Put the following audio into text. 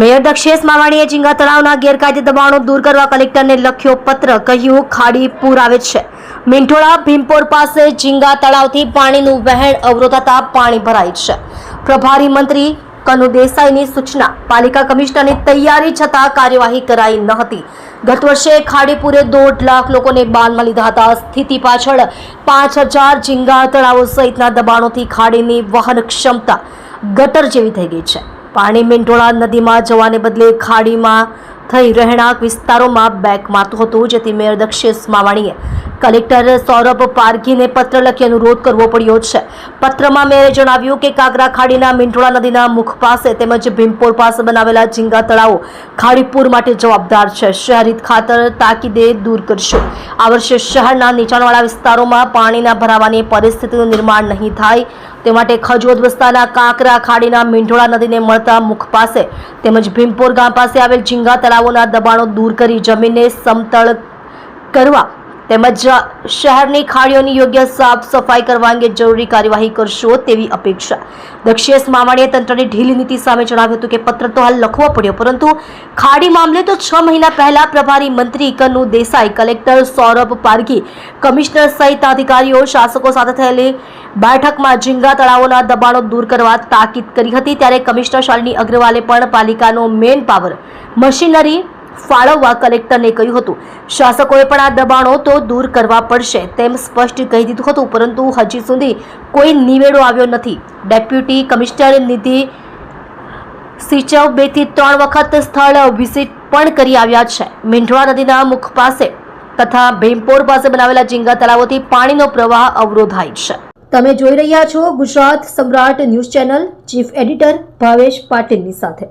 Mayor Dakshesh માવાણીએ ઝીંગા તળાવના ગેરકાયદે દબાણો દૂર કરવા કલેક્ટરને લખ્યો પત્ર, કહ્યું, ખાડી પૂર આવે છે. મીંઠોળા ભીમપોર પાસે ઝીંગા તળાવથી પાણીનું વહેણ અવરોધાતા પાણી ભરાય છે. પ્રભારી મંત્રી કનુ દેસાઈની સૂચના, પાલિકા કમિશનરની તૈયારી છતાં કાર્યવાહી કરાઈ ન હતી. ગત વર્ષે ખાડીપુરે દોઢ લાખ લોકોને બાનમાં લીધા હતા. સ્થિતિ પાછળ પાંચ હજાર ઝીંગા તળાવો સહિતના દબાણોથી ખાડીની વહન ક્ષમતા ગટર જેવી થઈ ગઈ છે. પાણી મીંઢોળા નદીમાં જવાને બદલે ખાડીમાં થઈ રહેણાંક વિસ્તારોમાં બેક મારતું હતું, જેથી મેયર દક્ષેશ માવાણીએ કલેક્ટર સૌરભ પારઘીને પત્ર લખી અનુરોધ કરવો પડ્યો છે. પત્રમાં મેયરે જણાવ્યું કે કાગરા ખાડીના મીંઢોળા નદીના મુખ પાસે તેમજ ભીમપોર પાસે બનાવેલા ઝીંગા તળાવો ખાડીપુર માટે જવાબદાર છે. શહેરી ખાતર તાકીદે દૂર કરશે. આ વર્ષે શહેરના નીચાણવાળા વિસ્તારોમાં પાણીના ભરાવાની પરિસ્થિતિનું નિર્માણ નહીં થાય. તે માટે ખજોદ વિસ્તારના કાંકરા ખાડીના મીંઢોળા નદીને મળતા મુખ પાસે તેમજ ભીમપોર ગામ પાસે આવેલ ઝીંગા તળાવોના દબાણો દૂર કરી જમીનને સમતળ કરવા તેમજ શહેરની ખાડીઓની યોગ્ય સાફ સફાઈ કરવા અંગે જરૂરી કાર્યવાહી કરશો તેવી અપેક્ષા. દક્ષેશ મામાણીએ તંત્રની ઢીલી નીતિ સામે જણાવ્યું હતું કે પત્ર તો હાલ લખવો પડ્યો, પરંતુ ખાડી મામલે તો છ મહિના પહેલા પ્રભારી મંત્રી કનુ દેસાઈ, કલેક્ટર સૌરભ પારઘી, કમિશનર સહિત અધિકારીઓ, શાસકો સાથે થયેલી બેઠકમાં ઝીંગા તળાવોના દબાણો દૂર કરવા તાકીદ કરી હતી. ત્યારે કમિશનર શાલિની અગ્રવાલે પણ પાલિકાનો મેન પાવર મશીનરી ફાળવવા કલેક્ટરને કહ્યું હતું. શાસકોએ પણ આ દબાણો તો દૂર કરવા પડશે તેમ સ્પષ્ટ કહી દીધું હતું, પરંતુ હજી સુધી કોઈ નિવેડો આવ્યો નથી. ડેપ્યુટી કમિશનર નિધિ સિંચવ બેથી ત્રણ વખત સ્થળ વિઝિટ પણ કરી આવ્યા છે. મીંઢવા નદીના મુખ પાસે તથા ભીમપોર પાસે બનાવેલા ઝીંગા તળાવોથી પાણીનો પ્રવાહ અવરોધાય છે. તમે જોઈ રહ્યા છો Gujarat Samrat news channel chief editor Bhavesh પાટીલની સાથે.